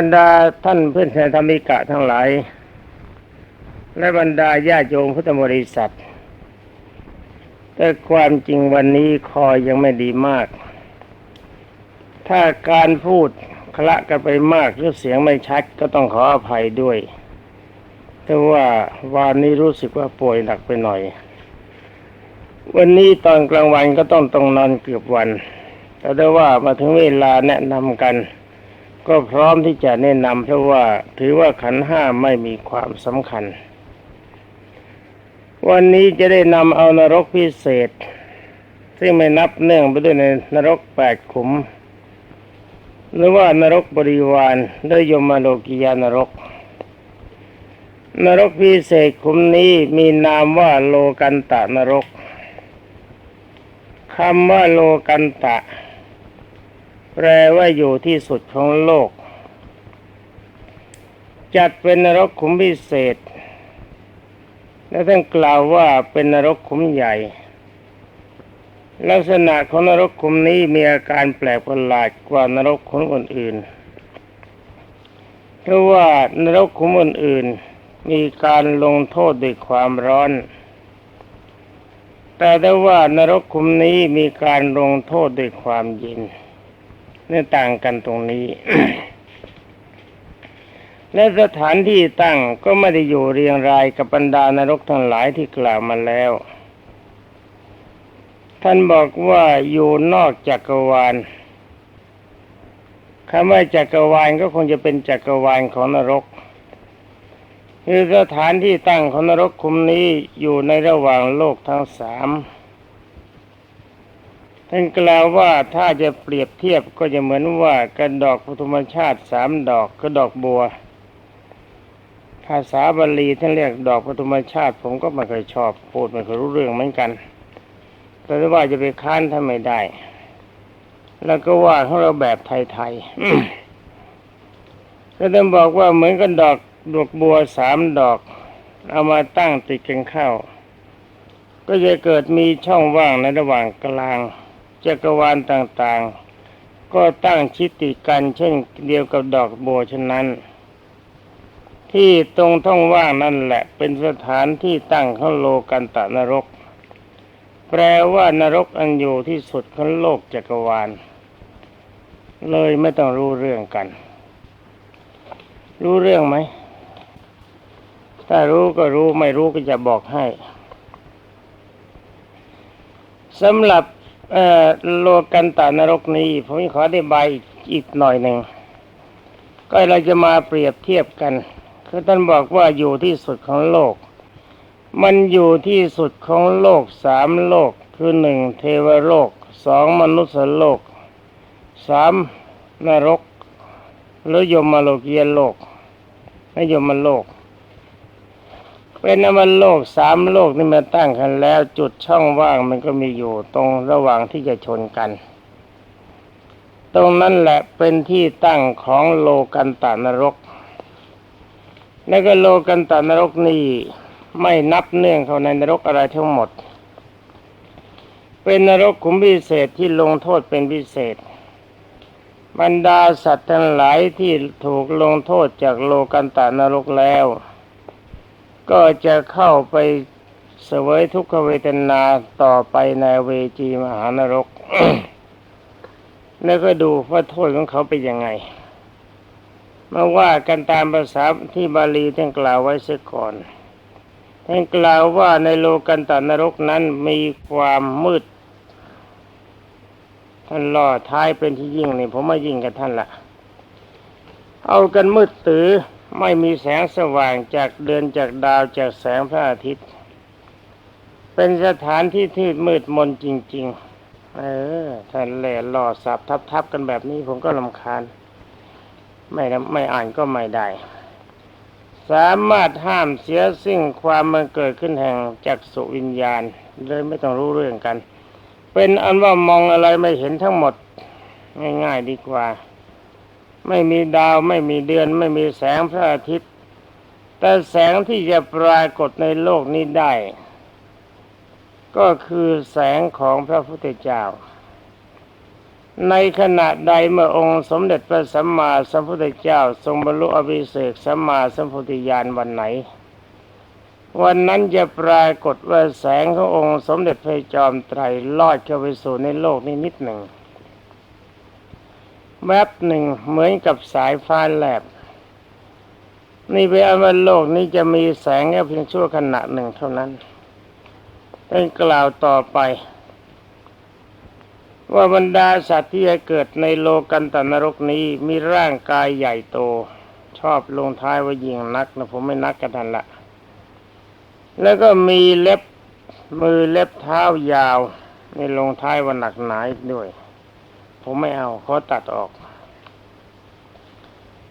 บรรดาท่านเพื่อนแทนธรรมิกะทั้งหลาย และบรรดาญาโยมพุทธบริษัท แต่ความจริงวันนี้คอยยังไม่ดีมาก ถ้าการพูดคละกันไปมากหรือเสียงไม่ชัดก็ต้องขออภัยด้วย แต่ว่าวันนี้รู้สึกว่าป่วยหนักไปหน่อย วันนี้ตอนกลางวันก็ต้องต้องนอนเกือบวัน แต่ได้ว่ามาถึงเวลาแนะนำกัน ก็พร้อมที่จะแนะนำเพราะว่าถือว่าขันห้าไม่มีความสำคัญ วันนี้จะได้นำเอานรกพิเศษ ซึ่งไม่นับเนื่องไปด้วยในนรกแปดขุม หรือว่านรกบริวารได้ยมโลกิยานรก นรกพิเศษขุมนี้มีนามว่าโลกันตะนรกคำว่าโลกันตะ แปลว่าอยู่ที่สุดของโลก จัดเป็นนรกขุมพิเศษ และท่านกล่าวว่าเป็นนรกขุมใหญ่ ลักษณะของนรกขุมนี้มีอาการแปลกประหลาดกว่านรกขุมอื่นๆเพราะว่านรกขุมอื่นๆมีการลงโทษด้วยความร้อนแต่ได้ว่านรกขุมนี้มีการลงโทษด้วยความเย็น นี่ต่างกันตรงนี้ และสถานที่ตั้งก็ไม่ได้อยู่เรียงรายกับบรรดานรกทั้งหลายที่กล่าวมาแล้ว ท่านบอกว่าอยู่นอกจักรวาลคำว่าจักรวาลก็คงจะเป็นจักรวาลของนรกคือสถานที่ตั้งของนรกคุมนี้อยู่ในระหว่างโลกทั้งสาม ท่านกล่าวว่าถ้าจะเปรียบเทียบก็จะเหมือนว่ากระดอกพุทธมชาติสามดอกกระดอกบัว ภาษาบาลีท่านเรียกดอกพุทธมชาติ ผมก็ไม่เคยชอบพูดไม่เคยรู้เรื่องเหมือนกันแต่ว่าจะไปค้านท่านไม่ได้ แล้วก็ว่าของเราแบบไทยๆก็ต้องบอกว่าเหมือนกับดอกดอกบัวสามดอก เอามาตั้งติดกันเข้าก็จะเกิดมีช่องว่างในระหว่างกลาง จักรวาลต่างๆ ก็ตั้งชิติกันเช่นเดียวกับดอกบัวเช่นนั้น ที่ตรงท่องว่างนั่นแหละเป็นสถานที่ตั้งของโลกันตะนรก แปลว่านรกอันอยู่ที่สุดของโลกจักรวาล เลยไม่ต้องรู้เรื่องกัน รู้เรื่องไหมถ้ารู้ก็รู้ไม่รู้ก็จะบอกให้สำหรับ โลกันตานรกนี้ผมขอได้ใบอีกหน่อยหนึ่งก็เราจะมาเปรียบเทียบกัน คือท่านบอกว่าอยู่ที่สุดของโลก มันอยู่ที่สุดของโลกสามโลก คือหนึ่งเทวโลกสองมนุษย์โลกสามนรกหรือยมโลกียโลกไม่ยมโลก เป็นนมโลกสามโลกนี่มาตั้งกันแล้ว จุดช่องว่างมันก็มีอยู่ตรงระหว่างที่จะชนกัน ตรงนั้นแหละเป็นที่ตั้งของโลกันตานรก แล้วก็โลกันตานรกนี่ไม่นับเนื่องเข้าในนรกอะไรทั้งหมด เป็นนรกขุมพิเศษที่ลงโทษเป็นพิเศษบรรดาสัตว์ทั้งหลายที่ถูกลงโทษจากโลกันตานรกแล้ว ก็จะเข้าไปเสวยทุกขเวทนาต่อไปในเวจีมหานรก แล้วก็ดูว่าโทษของเขาเป็นยังไง มาว่ากันตามภาษาที่บาลีท่านกล่าวไว้เสียก่อนท่านกล่าวว่าในโลกันตานรกนั้นมีความมืด ท่านล่อท้ายเป็นที่ยิ่งนี่ผมไม่ยิ่งกับท่านละเอากันมืดตื้อ ไม่มีแสงสว่างจากเดือนจากดาวจากแสงพระอาทิตย์ เป็นสถานที่ที่มืดมนจริง ๆ เออท่านแหล่หล่อสับทับๆกันแบบนี้ผมก็ลำคาญ ไม่ไม่อ่านก็ไม่ได้ สามารถห้ามเสียซึ่งความมันเกิดขึ้นแห่งจักสุวิญญาณเลยไม่ต้องรู้เรื่องกัน เป็นอันว่ามองอะไรไม่เห็นทั้งหมด ง่าย ๆ ดีกว่า ไม่มีดาวไม่มีเดือน ไม่มีแสงพระอาทิตย์ แต่แสงที่จะปรากฏในโลกนี้ได้ ก็คือแสงของพระพุทธเจ้า ในขณะใดเมื่อองค์สมเด็จพระสัมมาสัมพุทธเจ้า ทรงบรรลุอภิเศกสัมมาสัมพุทธญาณวันไหน วันนั้นจะปรากฏว่าแสงขององค์สมเด็จพระจอมไตรลอดเข้าไปสู่ในโลกนี้นิดหนึ่ง แวบหนึ่งเหมือนกับสายฟ้าแลบ นี่เป็นอันว่าโลกนี้จะมีแสงแค่เพียงชั่วขณะหนึ่งเท่านั้นเป็นกล่าวต่อไป ว่าบรรดาสัตว์ที่จะเกิดในโลกันตนรกนี้มีร่างกายใหญ่โต ชอบลงท้ายว่ายิงนักนะผมไม่นักกันทันละ แล้วก็มีเล็บมือเล็บเท้ายาวในลงท้ายว่าหนักหนาด้วย ผมไม่เอาเขอตัดออก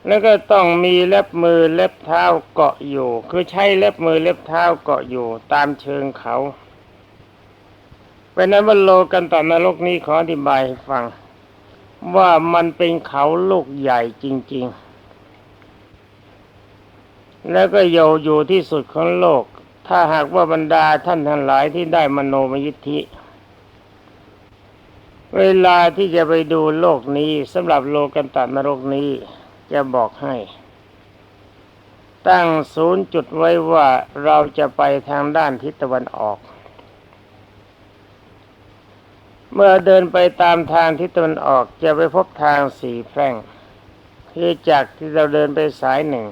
แล้วก็ต้องมีเล็บมือเล็บเท้าเกาะอยู่ คือใช้เล็บมือเล็บเท้าเกาะอยู่ ตามเชิงเขาเป็นนั้นว่าโลกันตนรกนี้ขออธิบายให้ฟัง ว่ามันเป็นเขาลูกใหญ่จริง ๆ แล้วก็โยอยู่ที่สุดของโลก ถ้าหากว่าบรรดาท่านทั้งหลายที่ได้มโนมยิทธิ เวลาที่จะไปดูโลกนี้สำหรับโลกันตนรกนี้จะบอกให้ ตั้งศูนย์จุดไว้ว่าเราจะไปทางด้านทิศตะวันออก เมื่อเดินไปตามทางทิศตะวันออกจะไปพบทางสีแพร่งคือจากที่เราเดินไปสายหนึ่ง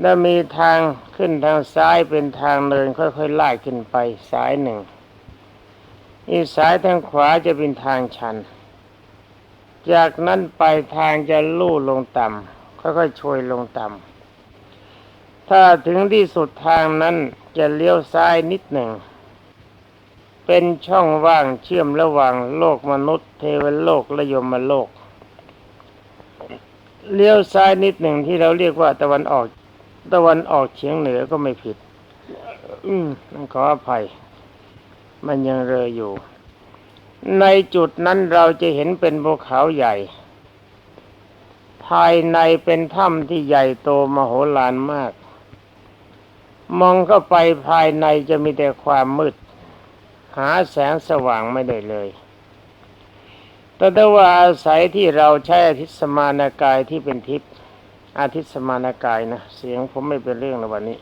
แล้วมีทางขึ้นทางซ้ายเป็นทางเดินค่อยๆไล่ขึ้นไปสายหนึ่ง อีกสายทางขวาจะเป็นทางชัน จากนั้นไปทางจะลู่ลงต่ำค่อยๆช่วยลงต่ำถ้าถึงที่สุดทางนั้นจะเลี้ยวซ้ายนิดหนึ่ง เป็นช่องว่างเชื่อมระหว่างโลกมนุษย์ เทวโลกและยมโลก เลี้ยวซ้ายนิดหนึ่งที่เราเรียกว่าตะวันออก ตะวันออกเฉียงเหนือก็ไม่ผิด อืมขออภัย มันยังเรออยู่ ในจุดนั้นเราจะเห็นเป็นภูเขาใหญ่ ภายในเป็นถ้ำที่ใหญ่โตมโหฬารมาก มองเข้าไปภายในจะมีแต่ความมืด หาแสงสว่างไม่ได้เลยแต่ถ้าว่าอาศัยที่เราใช้อาทิตสมานากายที่เป็นทิพย์อาทิตสมานากายนะ เสียงผมไม่เป็นเรื่องในวันนี้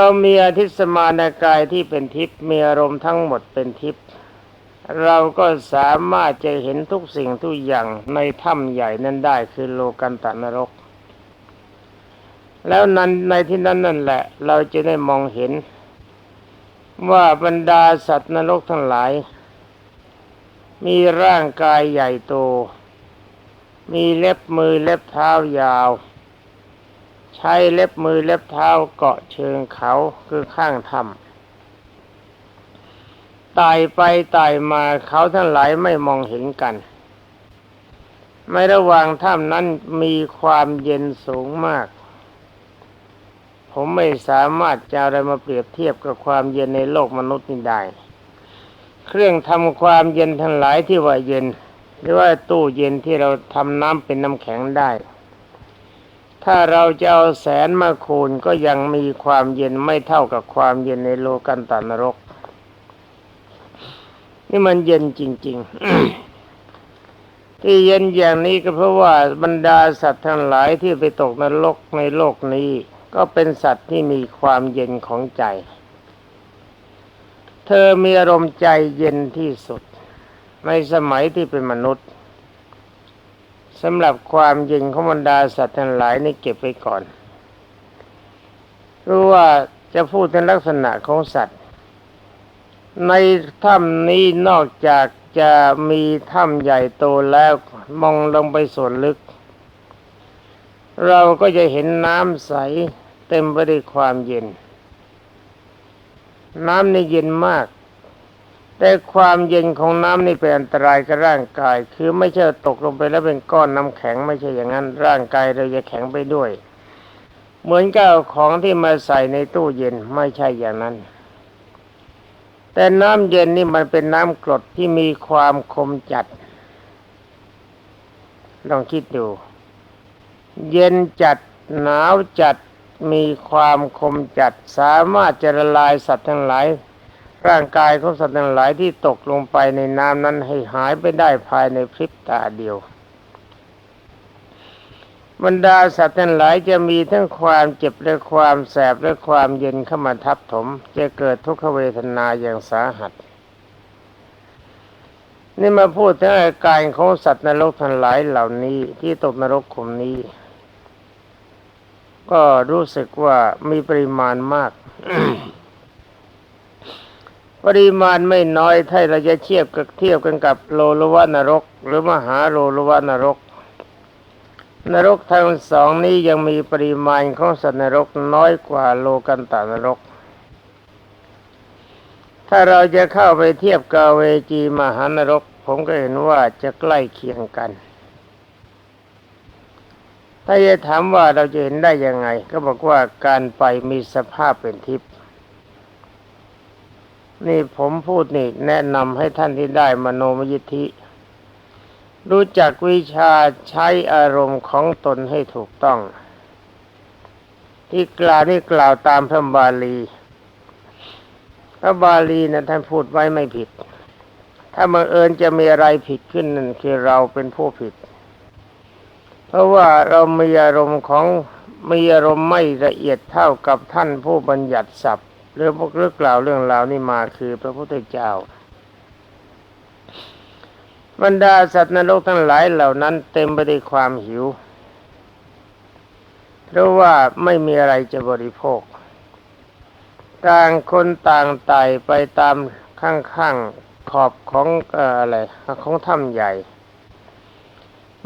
เรามีอาทิตย์สมานกายที่เป็นทิพย์มีอารมณ์ทั้งหมดเป็นทิพย์เราก็สามารถจะเห็นทุกสิ่งทุกอย่างในถ้ำใหญ่นั้นได้คือโลกันตนรก แล้วนั้นในที่นั้นนั่นแหละ เราจะได้มองเห็น ว่าบรรดาสัตว์นรกทั้งหลาย มีร่างกายใหญ่โต มีเล็บมือเล็บเท้ายาว ใช้เล็บมือเล็บเท้าเกาะเชิงเขาคือข้างถ้ำไต่ไปไต่มาเขาทั้งหลายไม่มองเห็นกัน ไม่ระหว่างถ้ำนั้นมีความเย็นสูงมาก ผมไม่สามารถจะอาอะไรมาเปรียบเทียบกับความเย็นในโลกมนุษย์นี้ได้ เครื่องทำความเย็นทั้งหลายที่ว่าเย็นหรือว่าตู้เย็นที่เราทำน้ำเป็นน้ำแข็งได้ ถ้าเราจะเอาแสนมาคูณก็ยังมีความเย็นไม่เท่ากับความเย็นในโลกันตานรก นี่มันเย็นจริง ๆ ที่เย็นอย่างนี้ก็เพราะว่าบรรดาสัตว์ทั้งหลายที่ไปตกนรกในโลกนี้ ก็เป็นสัตว์ที่มีความเย็นของใจ เธอมีอารมณ์ใจเย็นที่สุด ในสมัยที่เป็นมนุษย์ สำหรับความเย็นของบรรดาสัตว์ทั้งหลายนี่เก็บไว้ก่อนรู้ว่าจะพูดในลักษณะของสัตว์ ในถ้ำนี้นอกจากจะมีถ้ำใหญ่โตแล้วมองลงไปส่วนลึก เราก็จะเห็นน้ำใสเต็มไปด้วยความเย็น น้ำในเย็นมาก แต่ความเย็นของน้ำนี่เป็นอันตรายกับร่างกาย คือไม่ใช่ตกลงไปแล้วเป็นก้อนน้ำแข็งไม่ใช่อย่างนั้น ร่างกายเราจะแข็งไปด้วย เหมือนกับเอาของที่มาใส่ในตู้เย็นไม่ใช่อย่างนั้น แต่น้ำเย็นนี่มันเป็นน้ำกรดที่มีความคมจัด ลองคิดดู เย็นจัดหนาวจัดมีความคมจัดสามารถจะละลายสัตว์ทั้งหลาย ร่างกายของสัตว์ทั้งหลายที่ตกลงไปในน้ำนั้นให้หายไปได้ภายในพริบตาเดียว บรรดาสัตว์ทั้งหลายจะมีทั้งความเจ็บและความแสบและความเย็นเข้ามาทับถม จะเกิดทุกขเวทนาอย่างสาหัสนี่มาพูดถึงอาการของสัตว์นรกทั้งหลายเหล่านี้ที่ตกนรกขุมนี้ ก็รู้สึกว่ามีปริมาณมาก ปริมาณไม่น้อยถ้าเราจะเทียบกับเทียบกันกับโลลวานรก หรือมหาโลลวานรก นรกทั้งสองนี้ยังมีปริมาณของสัตว์นรกน้อยกว่าโลกันตานรก ถ้าเราจะเข้าไปเทียบกับเวจีมหานรก ผมก็เห็นว่าจะใกล้เคียงกัน ถ้าจะถามว่าเราจะเห็นได้ยังไง ก็บอกว่าการไปมีสภาพเป็นทิพย์ นี่ผมพูดนี่แนะนำให้ท่านที่ได้มโนมยิทธิ รู้จักวิชาใช้อารมณ์ของตนให้ถูกต้อง ที่กล่าวนี่กล่าวตามพระบาลีพระบาลีนะท่านพูดไว้ไม่ผิด ถ้าบังเอิญจะมีอะไรผิดขึ้นนั่นคือเราเป็นผู้ผิด เพราะว่าเรามีอารมณ์ของมีอารมณ์ไม่ละเอียดเท่ากับท่านผู้บัญญัติศัพท์ หรือพวกเรื่องกล่าวเรื่องราวนี่มาคือพระพุทธเจ้า บรรดาสัตว์นรกทั้งหลายเหล่านั้นเต็มไปด้วยความหิว เพราะว่าไม่มีอะไรจะบริโภค ต่างคนต่างไต่ไปตามข้างๆขอบของเอ่ออะไรของถ้ำใหญ่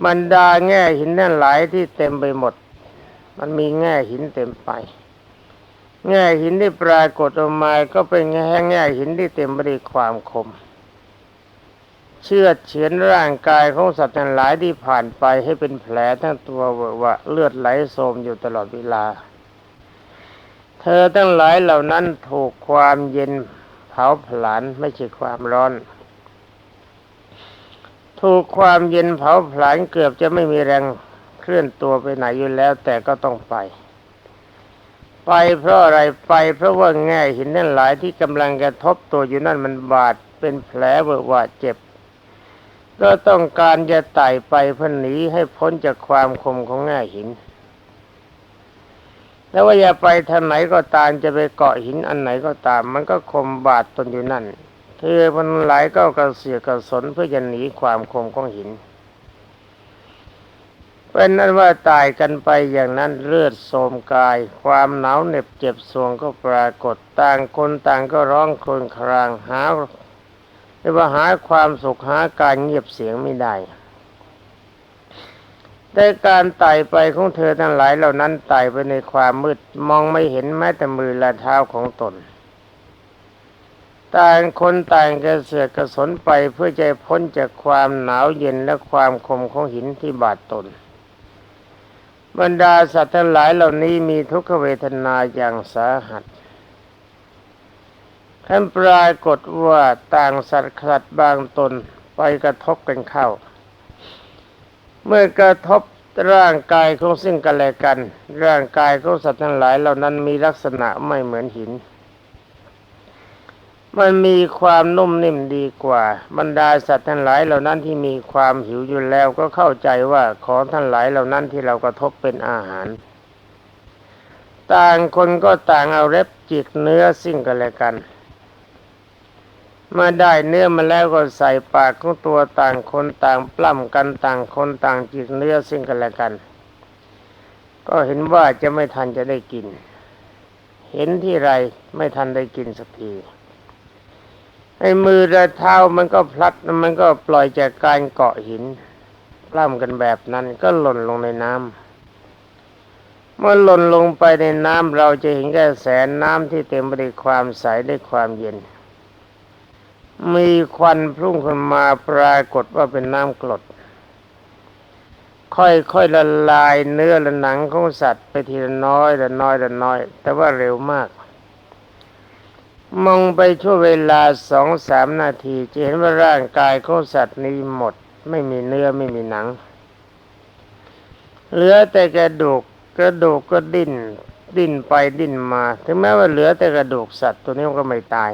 บรรดาแง่หินนั่นหลายที่เต็มไปหมด มันมีแง่หินเต็มไป แง่หินที่ปรากฏออกมาก็เป็นแง่แง่หินที่เต็มไปด้วยความคม เชื่อเฉือนร่างกายของสัตว์ทั้งหลายที่ผ่านไปให้เป็นแผลทั้งตัวเวอะวะเลือดไหลโสมอยู่ตลอดเวลา เธอทั้งหลายเหล่านั้นถูกความเย็นเผาผลาญไม่ใช่ความร้อน ถูกความเย็นเผาผลาญเกือบจะไม่มีแรงเคลื่อนตัวไปไหนอยู่แล้ว แต่ก็ต้องไป ไปเพราะอะไรไปเพราะว่าแง่หินนั่นหลายที่กำลังกระทบตัวอยู่นั่นมันบาดเป็นแผลเวอะหวะเจ็บก็ต้องการจะไต่ไปเพื่อหนีให้พ้นจากความคมของแง่หิน แล้วว่าอย่าไปทางไหนก็ตามจะไปเกาะหินอันไหนก็ตาม มันก็คมบาดตนอยู่นั่นเธอมันหลายก็กระเสียกระสนเพื่อจะหนีความคมของหิน เป็นนั้นว่าตายกันไปอย่างนั้นเลือดโสมกาย ความหนาวเหน็บเจ็บสวงก็ปรากฏต่างคนต่างก็ร้องครวญครางหาเรียกว่าหาความสุขหาการเงียบเสียงไม่ได้แต่การไต่ไปของเธอทั้งหลายเหล่านั้นไต่ไปในความมืดมองไม่เห็นแม้แต่มือและเท้าของตน ต่างคนต่างกระเสือกกระสนไปเพื่อจะพ้นจากความหนาวเย็นและความคมของหินที่บาดตน บรรดาสัตว์ทั้งหลายเหล่านี้มีทุกขเวทนาอย่างสาหัสท่านปรากฏว่าต่างสัตว์สัตว์บางตนไปกระทบกันเข้า เมื่อกระทบร่างกายของซึ่งกันและกัน ร่างกายของสัตว์ทั้งหลายเหล่านั้นมีลักษณะไม่เหมือนหิน มันมีความนุ่มนิ่มดีกว่า บรรดาสัตว์ทั้งหลายเหล่านั้นที่มีความหิวอยู่แล้วก็เข้าใจว่าของทั้งหลายเหล่านั้นที่เรากระทบเป็นอาหาร ต่างคนก็ต่างเอาเล็บจิกเนื้อซึ่งกันและกัน เมื่อได้เนื้อมาแล้วก็ใส่ปากของตัวต่างคนต่างปล้ำกันต่างคนต่างจิกเนื้อซึ่งกันและกัน ก็เห็นว่าจะไม่ทันจะได้กิน เห็นที่ไรไม่ทันได้กินสักที ไอ้มือและเท้ามันก็พลัดมันก็ปล่อยจากการเกาะหินปล้ำกันแบบนั้นก็หล่นลงในน้ำเมื่อหล่นลงไปในน้ำเราจะเห็นแค่แสนน้ำที่เต็มไปด้วยความใสด้วยความเย็น มีควันพุ่งขึ้นมาปรากฏว่าเป็นน้ำกรดค่อยๆละลายเนื้อและหนังของสัตว์ไปทีละน้อยละน้อยละน้อย แต่ว่าเร็วมาก มองไปชั่วเวลาสองสามนาทีจะเห็นว่าร่างกายของสัตว์นี้หมด ไม่มีเนื้อไม่มีหนัง เหลือแต่กระดูกกระดูกก็ดิ้น ดิ้นไปดิ้นมา ถึงแม้ว่าเหลือแต่กระดูกสัตว์ตัวนี้มันก็ไม่ตาย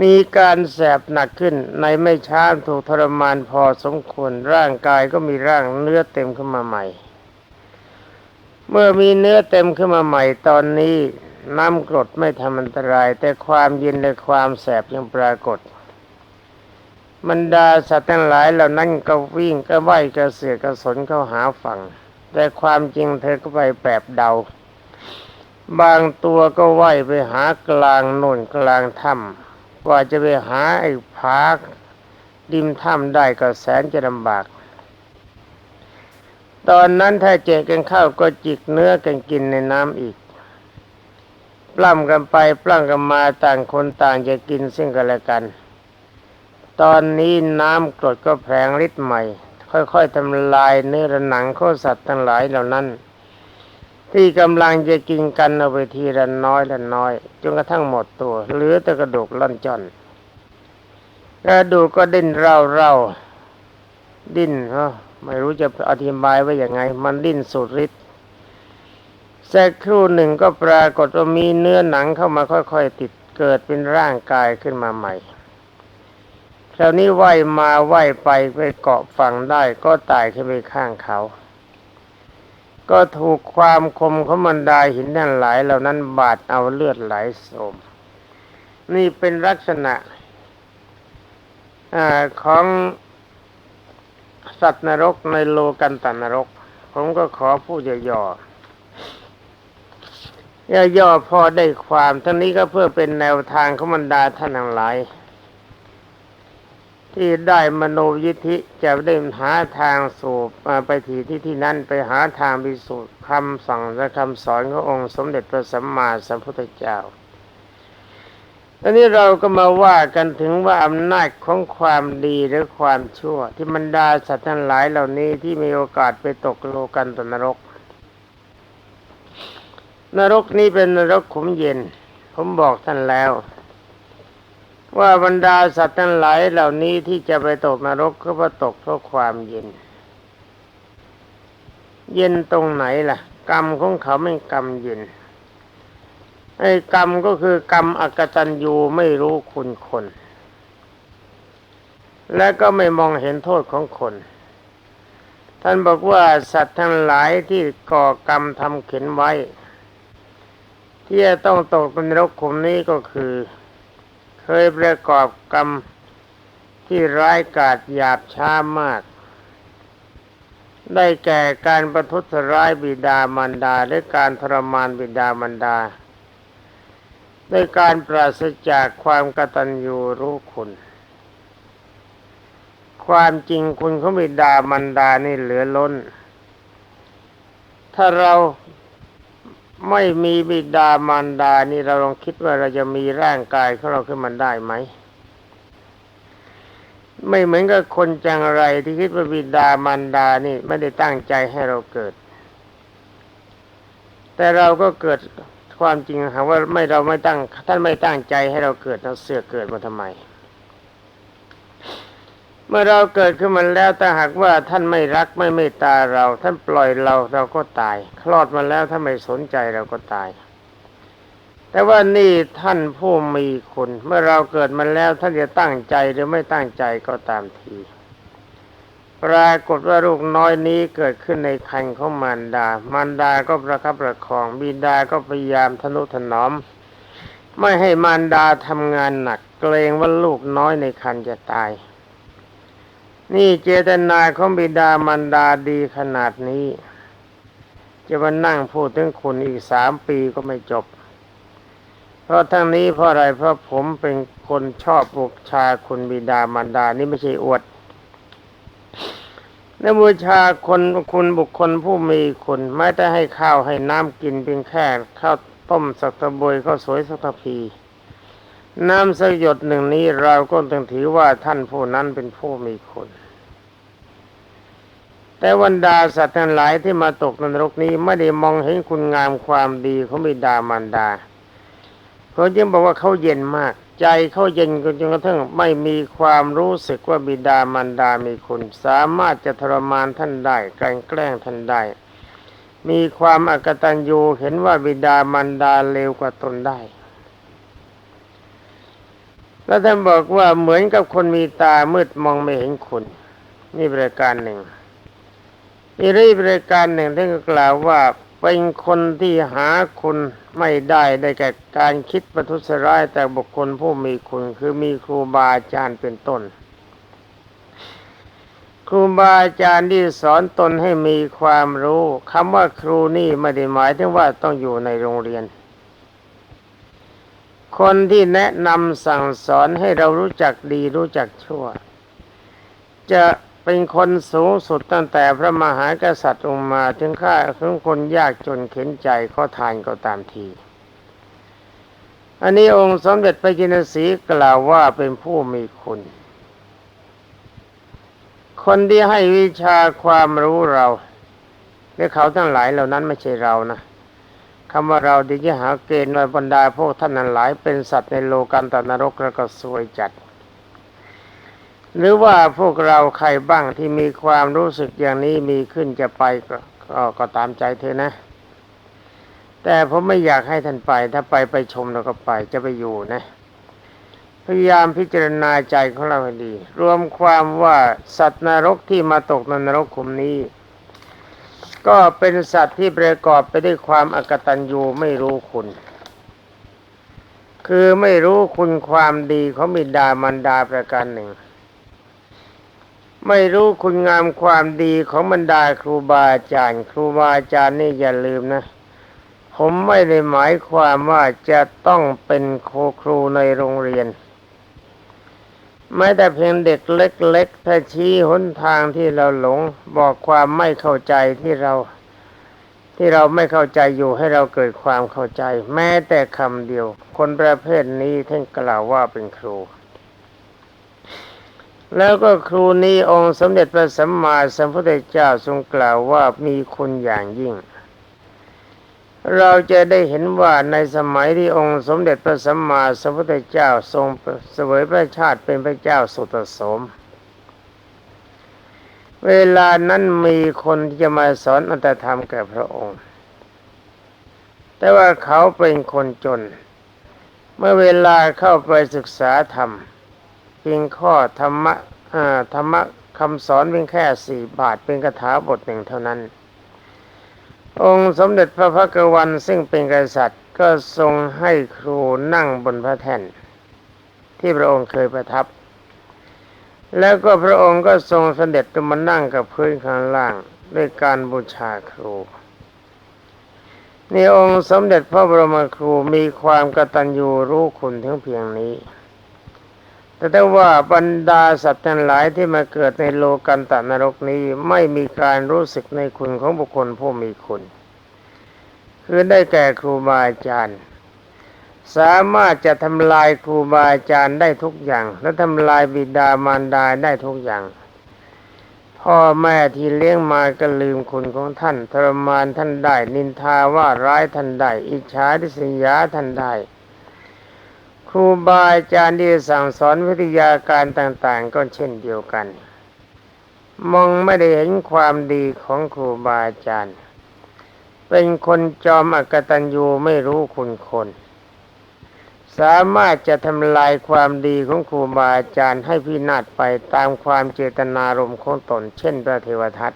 มีการแสบหนักขึ้นในไม่ช้าถูกทรมานพอสมควรร่างกายก็มีร่างเนื้อเต็มขึ้นมาใหม่ เมื่อมีเนื้อเต็มขึ้นมาใหม่ตอนนี้ น้ำกรดไม่ทำอันตราย แต่ความเย็นและความแสบยังปรากฏบรรดาสัตว์ทั้งหลายเหล่านั้นก็วิ่งก็ว่ายกระเสือกกระสนเข้าหาฝั่ง แต่ความจริงเธอก็ไปแปบเดา บางตัวก็ว่ายไปหากลางโน่นกลางถ้ำกว่าจะไปหาไอ้ผาดิมถ้ำได้ก็แสนจะลำบาก ตอนนั้นถ้าเจอกันเข้าก็จิกเนื้อกันกินในน้ำอีก ปล้ำกันไปปล้ำกันมาต่างคนต่างจะกินซึ่งกันและกัน ตอนนี้น้ำกรดก็แผลงฤทธิ์ใหม่ ค่อยๆทำลายเนื้อหนังข้อสัตว์ทั้งหลายเหล่านั้น ที่กำลังจะกินกันเอาไปทีละน้อยละน้อยจนกระทั่งหมดตัวเหลือแต่กระดูกล่อนจอนกระดูกก็ดิ้นเร่าเร่าๆดิ้นเอ้อไม่รู้จะอธิบายว่าอย่างไง มันดิ้นสุดฤทธิ์ สักครู่หนึ่งก็ปรากฏว่ามีเนื้อหนังเข้ามาค่อยๆติดเกิดเป็นร่างกายขึ้นมาใหม่คราวนี้ว่ายมาว่ายไปไปเกาะฝั่งได้ก็ตายขึ้นไปข้างเขา ก็ถูกความคมของมันดาหินทั้งหลายเหล่านั้นบาดเอาเลือดไหลโสม นี่เป็นลักษณะอของสัตว์นรกในโลกันตนรก ผมก็ขอพูดย่อๆ ย่อๆพอได้ความทั้งนี้ก็เพื่อเป็นแนวทางของบรรดาท่านทั้งหลาย ที่ได้มโนยิธิจะได้หาทางสู่ไปที่ที่ที่นั้นไปหาทางพิสูจน์คำสั่งและคำสอนขององค์สมเด็จพระสัมมาสัมพุทธเจ้าตอนนี้เราก็มาว่ากันถึงว่าอำนาจของความดีหรือความชั่ว ที่บรรดาสัตว์ทั้งหลายเหล่านี้ที่มีโอกาสไปตกโลกันตนรก นรกนี้เป็นนรกขุมเย็น ผมบอกท่านแล้ว ว่าบรรดาสัตว์ทั้งหลายเหล่านี้ที่จะไปตกนรกก็เพราะตกเพราะความเย็น เย็นตรงไหนล่ะ กรรมของเขาไม่กรรมเย็นไอ้กรรมก็คือกรรมอกตัญญูไม่รู้คุณคน และก็ไม่มองเห็นโทษของคน ท่านบอกว่าสัตว์ทั้งหลายที่ก่อกรรมทำเข็นไว้ ที่จะต้องตกเป็นนรกขุมนี้ก็คือ เคยประกอบกรรมที่ร้ายกาจหยาบช้ามาก ได้แก่การประทุษร้ายบิดามารดาและการทรมานบิดามารดาด้วยการปราศจากความกตัญญูรู้คุณ ความจริงคุณของบิดามารดานี่เหลือล้น ถ้าเรา ไม่มีบิดามารดานี่เราลองคิดว่าเราจะมีร่างกายของเราขึ้นมาได้ไหม ไม่เหมือนกับคนจังไรที่คิดว่าบิดามารดานี่ไม่ได้ตั้งใจให้เราเกิด แต่เราก็เกิดความจริงหาว่าไม่เราไม่ตั้งท่านไม่ตั้งใจให้เราเกิดเราเสือกเกิดมาทำไม เมื่อเราเกิดขึ้นมาแล้วแต่หากว่าท่านไม่รักไม่เมตตาเรา ท่านปล่อยเราเราก็ตาย คลอดมาแล้วถ้าไม่สนใจเราก็ตาย แต่ว่านี่ท่านผู้มีคุณ เมื่อเราเกิดมาแล้วท่านจะตั้งใจหรือไม่ตั้งใจก็ตามที ปรากฏว่าลูกน้อยนี้เกิดขึ้นในคันของมารดา มารดาก็ประคับประคอง บิดาก็พยายามทนุถนอม ไม่ให้มารดาทำงานหนัก เกรงว่าลูกน้อยในคันจะตาย นี่เจตนาของบิดามารดาดีขนาดนี้ จะมานั่งพูดถึงคุณอีกสามปีก็ไม่จบ เพราะทั้งนี้เพราะอะไรเพราะผมเป็นคนชอบบูชาคุณบิดามารดานี่ไม่ใช่อวดในบูชาคนคุณบุคคลผู้มีคุณไม่ได้ให้ข้าวให้น้ำกินเพียงแค่ข้าวต้มสักตะบวยข้าวสวยสักตะพีน้ำสยดหนึ่งนี้เราก็ต้องถือว่าท่านผู้นั้นเป็นผู้มีคุณ แต่วันดาสัตว์ทั้งหลายที่มาตกนรกนี้ไม่ได้มองเห็นคุณงามความดีของบิดามารดาเขาจึงบอกว่าเขาเย็นมาก ใจเขาเย็นจนกระทั่งไม่มีความรู้สึกว่าบิดามารดามีคุณ สามารถจะทรมานท่านได้กลั่นแกล้งท่านได้ มีความอกตัญญูเห็นว่าบิดามารดาเลวกว่าตนได้แล้วท่านบอกว่าเหมือนกับคนมีตามืดมองไม่เห็นคุณ นี่บริการหนึ่ง อีกบริการหนึ่งท่านก็กล่าวว่าเป็นคนที่หาคุณไม่ได้ได้แก่การคิดประทุษร้ายแต่บุคคลผู้มีคุณคือมีครูบาอาจารย์เป็นต้น ครูบาอาจารย์ที่สอนตนให้มีความรู้คำว่าครูนี่ไม่ได้หมายถึงว่าต้องอยู่ในโรงเรียน คนที่แนะนำสั่งสอนให้เรารู้จักดีรู้จักชั่ว จะ เป็นคนสูงสุดตั้งแต่พระมหากษัตริย์ลงมาถึงข้าถึงคนยากจนเข็นใจข้อทานก็ตามที อันนี้องค์สมเด็จพระจินสีกล่าวว่าเป็นผู้มีคุณ คนที่ให้วิชาความรู้เราและเขาทั้งหลายเหล่านั้นไม่ใช่เรานะคำว่าเราดีจะหาเกณฑ์ไว้บรรดาพวกท่านนั้นหลายเป็นสัตว์ในโลกันตนรกแล้วก็สวยจัด หรือว่าพวกเราใครบ้างที่มีความรู้สึกอย่างนี้มีขึ้นจะไปก็ก็ก็ตามใจเธอนะ แต่ผมไม่อยากให้ท่านไป ถ้าไปไปชมแล้วก็ไปจะไปอยู่นะ พยายามพิจารณาใจของเราให้ดี รวมความว่าสัตว์นรกที่มาตกในนรกขุมนี้ ก็เป็นสัตว์ที่ประกอบไปด้วยความอกตัญญูไม่รู้คุณคือไม่รู้คุณความดีของบิดามารดาประการหนึ่ง ไม่รู้คุณงามความดีของบรรดาครูบาอาจารย์ ครูบาอาจารย์นี่อย่าลืมนะ ผมไม่ได้หมายความว่าจะต้องเป็นโคครูในโรงเรียนแม้แต่เพียงเด็กเล็กๆ ถ้าชี้หนทางที่เราหลง บอกความไม่เข้าใจที่เรา ที่เราไม่เข้าใจอยู่ให้เราเกิดความเข้าใจ แม้แต่คำเดียว คนประเภทนี้ท่านกล่าวว่าเป็นครู แล้วก็ครูนี้องค์สมเด็จพระสัมมาสัมพุทธเจ้าทรงกล่าวว่ามีคุณอย่างยิ่ง เราจะได้เห็นว่าในสมัยที่องค์สมเด็จพระสัมมาสัมพุทธเจ้าทรงเสวยพระชาติเป็นพระเจ้าสุตโสม เวลานั้นมีคนที่จะมาสอนอัตธรรมแก่พระองค์ แต่ว่าเขาเป็นคนจน เมื่อเวลาเข้าไปศึกษาธรรม เพียงข้อธรรมะธรรมะคำสอนเพียงแค่สี่บาทเป็นคาถาบทหนึ่งเท่านั้น องค์สมเด็จพระพักวันซึ่งเป็นกษัตริย์ก็ทรงให้ครูนั่งบนพระแท่น ที่พระองค์เคยประทับ แล้วก็พระองค์ก็ทรงเสด็จมานั่งกับพื้นข้างล่างด้วยการบูชาครูนี่องค์สมเด็จพระบรมครูมีความกตัญญูรู้คุณทั้งเพียงนี้ แต่ถ้ว่าบรรดาสัตว์ทั้งหลายที่มาเกิดในโลกันตนรกนี้ไม่มีการรู้สึกในคุณของบุคคลผู้มีคุณ คือได้แก่ครูบาอาจารย์ สามารถจะทำลายครูบาอาจารย์ได้ทุกอย่าง และทำลายบิดามารดาได้ทุกอย่างพ่อแม่ที่เลี้ยงมาก็ลืมคุณของท่านทรมานท่านได้ นินทาว่าร้ายท่านได้ อิจฉาทิษยาท่านได้ ครูบาอาจารย์ที่สั่งสอนวิทยาการต่างๆ ก็เช่นเดียวกัน มองไม่ได้เห็นความดีของครูบาอาจารย์ เป็นคนจอมอกตัญญูไม่รู้คุณคน สามารถจะทำลายความดีของครูบาอาจารย์ให้พินาศไปตามความเจตนารมณ์ของตนเช่นพระเทวทัต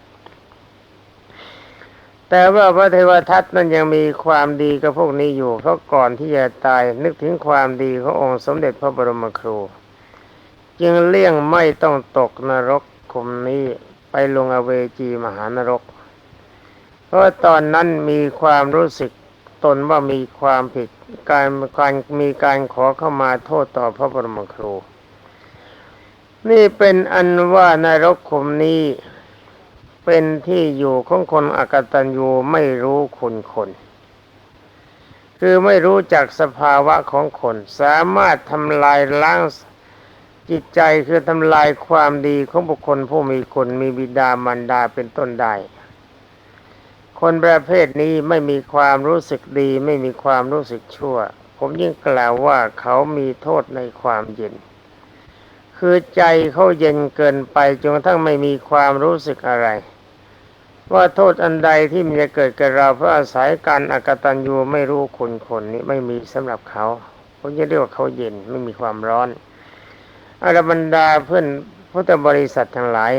แต่ว่าพระเทวทัตนั้นยังมีความดีกับพวกนี้อยู่ เพราะก่อนที่จะตายนึกถึงความดีขององค์สมเด็จพระบรมครู จึงเลี่ยงไม่ต้องตกนรกขุมนี้ไปลงอเวจีมหานรก เพราะตอนนั้นมีความรู้สึกตนว่ามีความผิดการการมีการขอเข้ามาโทษต่อพระบรมครู นี่เป็นอันว่านรกขุมนี้ เป็นที่อยู่ของคนอกตัญญูไม่รู้คุณคน คือไม่รู้จักสภาวะของคน สามารถทำลายล้างจิตใจคือทำลายความดีของบุคคลผู้มีคนมีบิดามารดาเป็นต้นได้คนประเภทนี้ไม่มีความรู้สึกดี ไม่มีความรู้สึกชั่ว ผมยิ่งกล่าวว่าเขามีโทษในความเย็น คือใจเขาเย็นเกินไปจนกระทั่งไม่มีความรู้สึกอะไร ว่าโทษอันใดที่มันจะเกิดกับเราเพราะอาศัยการอากตันยูไม่รู้คุณคนนี้ไม่มีสำหรับเขาผมจะเรียกว่าเขาเย็นไม่มีความร้อนอรบรรดาเพื่อนพุทธบริษัททั้งหลาย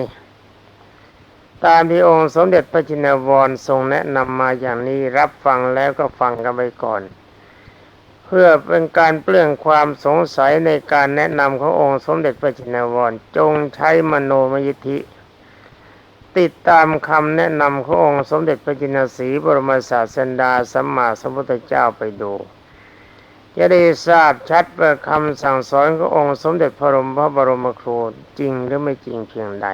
ตามที่องค์สมเด็จพระจินวรทรงแนะนำมาอย่างนี้รับฟังแล้วก็ฟังกันไปก่อน เพื่อเป็นการเปลื้องความสงสัยในการแนะนำขององค์สมเด็จพระจินวรจงใช้มโนมยิทธิ ติดตามคำแนะนำขององค์สมเด็จพระจินสีบรมศาสดาสัมมาสัมพุทธเจ้าไปดูจะได้ทราบชัดว่าคำสั่งสอนขององค์สมเด็จพระบรมพระบรมครูจริงหรือไม่จริงเพียงใด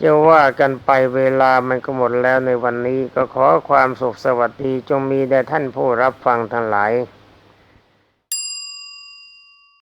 จะว่ากันไปเวลามันก็หมดแล้วในวันนี้ก็ขอความสุขสวัสดีจงมีแด่ท่านผู้รับฟังทั้งหลาย